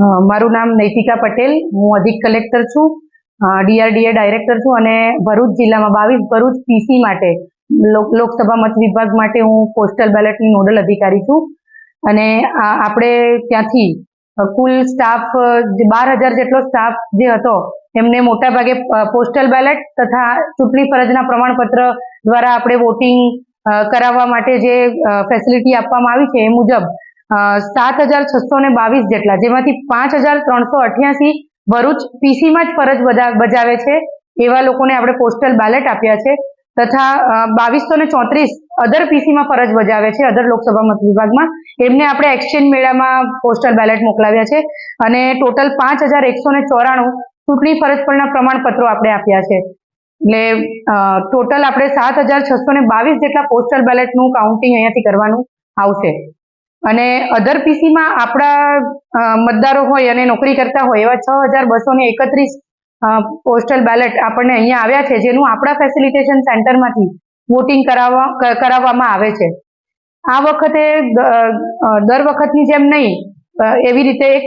મારું નામ નૈતિકા પટેલ. હું અધિક કલેક્ટર છું. ડીઆરડીએ ડાયરેક્ટર છું અને ભરૂચ જિલ્લામાં બાવીસ, ભરૂચ પીસી માટે, લોક- લોકસભા મત વિભાગ માટે હું પોસ્ટલ બેલેટની નોડલ અધિકારી છું. અને આપણે ત્યાંથી કુલ સ્ટાફ બાર હજાર જેટલો સ્ટાફ જે હતો, એમને મોટા ભાગે પોસ્ટલ બેલેટ તથા ચૂંટણી ફરજના પ્રમાણપત્ર દ્વારા આપણે વોટિંગ કરાવવા માટે જે ફેસિલિટી આપવામાં આવી છે એ મુજબ સાત હજાર છસો ને બાવીસ જેટલા, જેમાંથી પાંચ હજાર ત્રણસો અઠ્યાસી ભરૂચ પીસીમાં જ ફરજ બજા- બજાવે છે. એવા લોકોને આપણે પોસ્ટલ બેલેટ આપ્યા છે. તથા બાવીસો ને ચોત્રીસ અધર પીસીમાં ફરજ બજાવે છે અધર લોકસભા મત વિભાગમાં. એમને આપણે એક્સચેન્જ મેળામાં પોસ્ટલ બેલેટ મોકલાવ્યા છે. અને ટોટલ પાંચ હજાર એકસો ને ચોરાણું ચૂંટણી ફરજ પરના પ્રમાણપત્રો આપણે આપ્યા છે. એટલે ટોટલ આપણે સાત હજાર છસો ને બાવીસ જેટલા પોસ્ટલ બેલેટનું કાઉન્ટિંગ અહીંયાથી કરવાનું આવશે. અને અધર પીસીમાં આપણા મતદારો હોય અને નોકરી કરતા હોય, એવા છ હજાર બસો ને એકત્રીસ પોસ્ટલ બેલેટ આપણને અહીંયા આવ્યા છે, જેનું આપણા ફેસિલિટેશન સેન્ટરમાંથી વોટિંગ કરાવવા કરાવવામાં આવે છે. આ વખતે દર વખતની જેમ નહીં એવી રીતે એક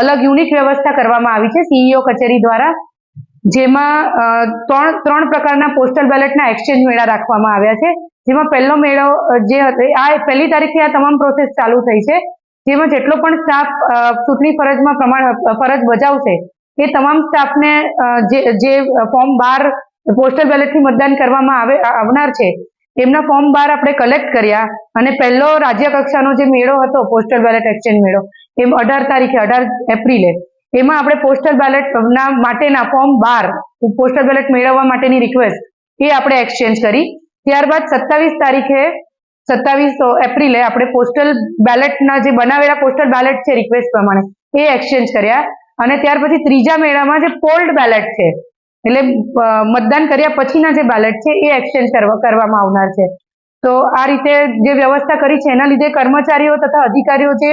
અલગ યુનિક વ્યવસ્થા કરવામાં આવી છે સીઈઓ કચેરી દ્વારા, જેમાં ત્રણ ત્રણ પ્રકારના પોસ્ટલ બેલેટના એક્સચેન્જ મેળા રાખવામાં આવ્યા છે. જેમાં પહેલો મેળો જે આ પહેલી તારીખથી આ તમામ પ્રોસેસ ચાલુ થઈ છે. જેમાં જેટલો પણ સ્ટાફ ચૂંટણી ફરજમાં પ્રમાણ ફરજ બજાવશે, એ તમામ સ્ટાફને જે જે ફોર્મ બાર પોસ્ટલ બેલેટથી મતદાન કરવામાં આવે આવનાર છે, એમના ફોર્મ બાર આપણે કલેક્ટ કર્યા અને પહેલો રાજ્ય કક્ષાનો જે મેળો હતો પોસ્ટલ બેલેટ એક્સચેન્જ મેળો, એમ અઢાર તારીખે, અઢાર એપ્રિલે, એમાં આપણે પોસ્ટલ બેલેટના માટેના ફોર્મ બાર પોસ્ટલ બેલેટ મેળવવા માટેની રિક્વેસ્ટ એ આપણે એક્સચેન્જ કરી. ત્યારબાદ સત્તાવીસ તારીખે, સત્તાવીસ એપ્રિલે આપણે પોસ્ટલ બેલેટના જે બનાવેલા પોસ્ટલ બેલેટ છે રિક્વેસ્ટ પ્રમાણે, એ એક્સચેન્જ કર્યા. અને ત્યાર પછી ત્રીજા મેળામાં જે પોલ્ડ બેલેટ છે, એટલે મતદાન કર્યા પછીના જે બેલેટ છે, એ એક્સચેન્જ કરવામાં આવનાર છે. તો આ રીતે જે વ્યવસ્થા કરી છે, એના લીધે કર્મચારીઓ તથા અધિકારીઓ જે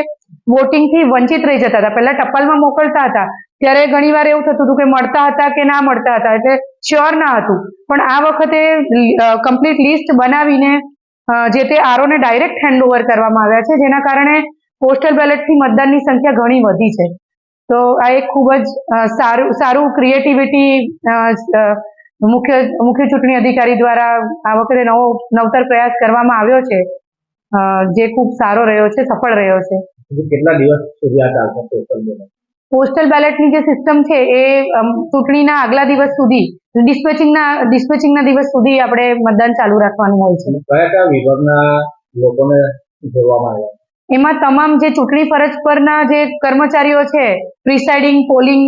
વોટિંગથી વંચિત રહી જતા હતા, પહેલા ટપાલમાં મોકલતા હતા ત્યારે ઘણીવાર એવું થતું હતું કે મળતા હતા કે ના મળતા હતા એટલે શ્યોર ના હતું. પણ આ વખતે કમ્પ્લીટ લિસ્ટ બનાવીને જે તે આરોને ડાયરેક્ટ હેન્ડઓવર કરવામાં આવ્યા છે, જેના કારણે પોસ્ટલ બેલેટથી મતદાનની સંખ્યા ઘણી વધી છે. તો આ એક ખૂબ જ સારું સારું ક્રિએટિવિટી મુખ્ય મુખ્ય ચૂંટણી અધિકારી દ્વારા આ વખતે નવો, નવતર પ્રયાસ કરવામાં આવ્યો છે જે ખૂબ સારો રહ્યો છે, સફળ રહ્યો છે. કેટલા દિવસ સુધી આ ચાલશે પોસ્ટલ બેલેટની જે સિસ્ટમ છે એ ચૂંટણીના આગલા દિવસ સુધી ડિસ્પેચિંગના ડિસ્પેચિંગના દિવસ સુધી આપણે મતદાન ચાલુ રાખવાનું હોય છે. કયા કયા વિભાગના લોકોને જોવામાં આવ્યા? એમાં તમામ જે ચૂંટણી ફરજ પરના જે કર્મચારીઓ છે પ્રિસાઇડિંગ પોલિંગ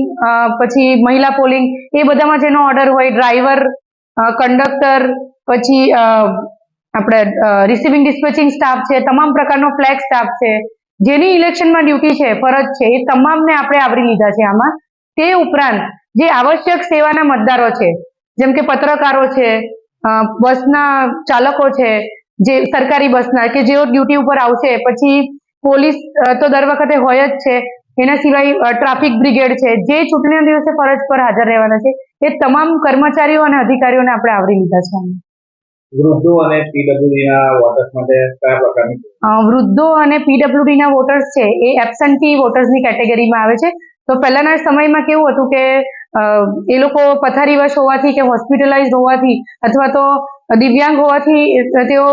પછી મહિલા પોલિંગ એ બધામાં જેનો ઓર્ડર હોય ડ્રાઈવર કંડક્ટર પછી આપણે રિસીવિંગ ડિસ્પેચિંગ સ્ટાફ છે તમામ પ્રકારનો ફ્લેગ સ્ટાફ છે જેની ઇલેક્શનમાં ડ્યુટી છે, ફરજ છે, એ તમામને આપણે આવરી લીધા છે આમાં તે ઉપરાંત જે આવશ્યક સેવાના મતદારો છે, જેમ કે પત્રકારો છે બસના ચાલકો છે, જે સરકારી બસના, કે જેઓ ડ્યુટી ઉપર આવશે, પછી પોલીસ તો દર વખતે હોય જ છે, એના સિવાય ટ્રાફિક બ્રિગેડ છે, જે ચૂંટણીના દિવસે ફરજ પર હાજર રહેવાના છે, એ તમામ કર્મચારીઓ અને અધિકારીઓને આપણે આવરી લીધા છે. વૃદ્ધો અને પીડબ્લ્યુડીના વોટર્સ માટે કયા પ્રકારની વૃદ્ધો અને પીડબ્લ્યુડીના વોટર્સ છે, એ એબસન્ટી વોટર્સની કેટેગરીમાં આવે છે. તો પહેલાના સમયમાં કેવું હતું કે એ લોકો પથારીવશ હોવાથી કે હોસ્પિટલાઇઝ હોવાથી અથવા તો દિવ્યાંગ હોવાથી તેઓ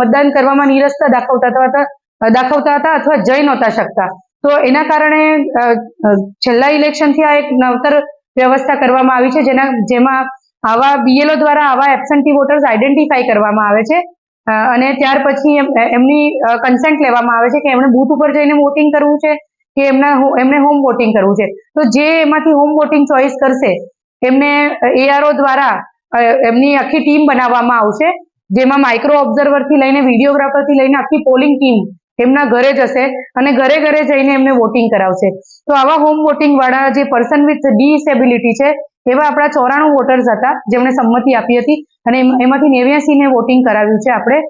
મતદાન કરવામાં નિરસ્તા દાખવતા હતા દાખવતા હતા અથવા જઈ નહોતા શકતા. તો એના કારણે છેલ્લા ઇલેક્શનથી આ એક નવતર વ્યવસ્થા કરવામાં આવી છે, જેના, જેમાં આવા બીએલઓ દ્વારા આવા એબસન્ટી વોટર્સ આઈડેન્ટિફાઈ કરવામાં આવે છે. અને ત્યાર પછી એમ- એમની કન્સેન્ટ લેવામાં આવે છે કે એમણે બૂથ ઉપર જઈને વોટિંગ કરવું છે કે એમના એમને હોમ વોટિંગ કરવું છે. તો જે એમાંથી હોમ વોટિંગ ચોઇસ કરશે, એમને એઆરઓ દ્વારા એમની આખી ટીમ બનાવવામાં આવશે, જેમાં માઇક્રો ઓબ્ઝર્વરથી લઈને વિડીયોગ્રાફરથી લઈને આખી પોલિંગ ટીમ એમના ઘરે જશે અને ઘરે ઘરે જઈને એમને વોટિંગ કરાવશે. તો આવા હોમ વોટિંગ વાળા જે પર્સન વિથ ડિસેબિલિટી છે એવા આપણા ચોરાણું વોટર્સ હતા, જેમણે સંમતિ આપી હતી અને એમ- એમાંથી નેવ્યાસી ને વોટિંગ કરાવ્યું છે આપણે.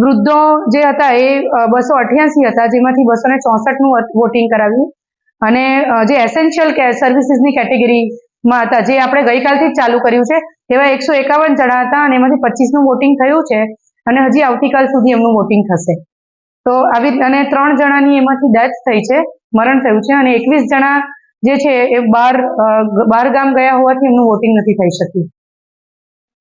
વૃદ્ધો જે હતા એ બસો અઠ્યાસી હતા, જેમાંથી બસો ને ચોસઠનું વોટિંગ કરાવ્યું. અને જે એસેન્શિયલ સર્વિસીસની કેટેગરીમાં હતા, જે આપણે ગઈકાલથી જ ચાલુ કર્યું છે, એવા એકસો એકાવન જણા હતા અને એમાંથી પચીસનું વોટિંગ થયું છે અને હજી આવતીકાલ સુધી એમનું વોટિંગ થશે. તો આવી, અને ત્રણ જણાની એમાંથી ડેથ થઈ છે, મરણ થયું છે અને એકવીસ જણા જે છે એ બહાર અ, બહાર ગામ ગયા હોવાથી એમનું વોટિંગ નથી થઈ શક્યું.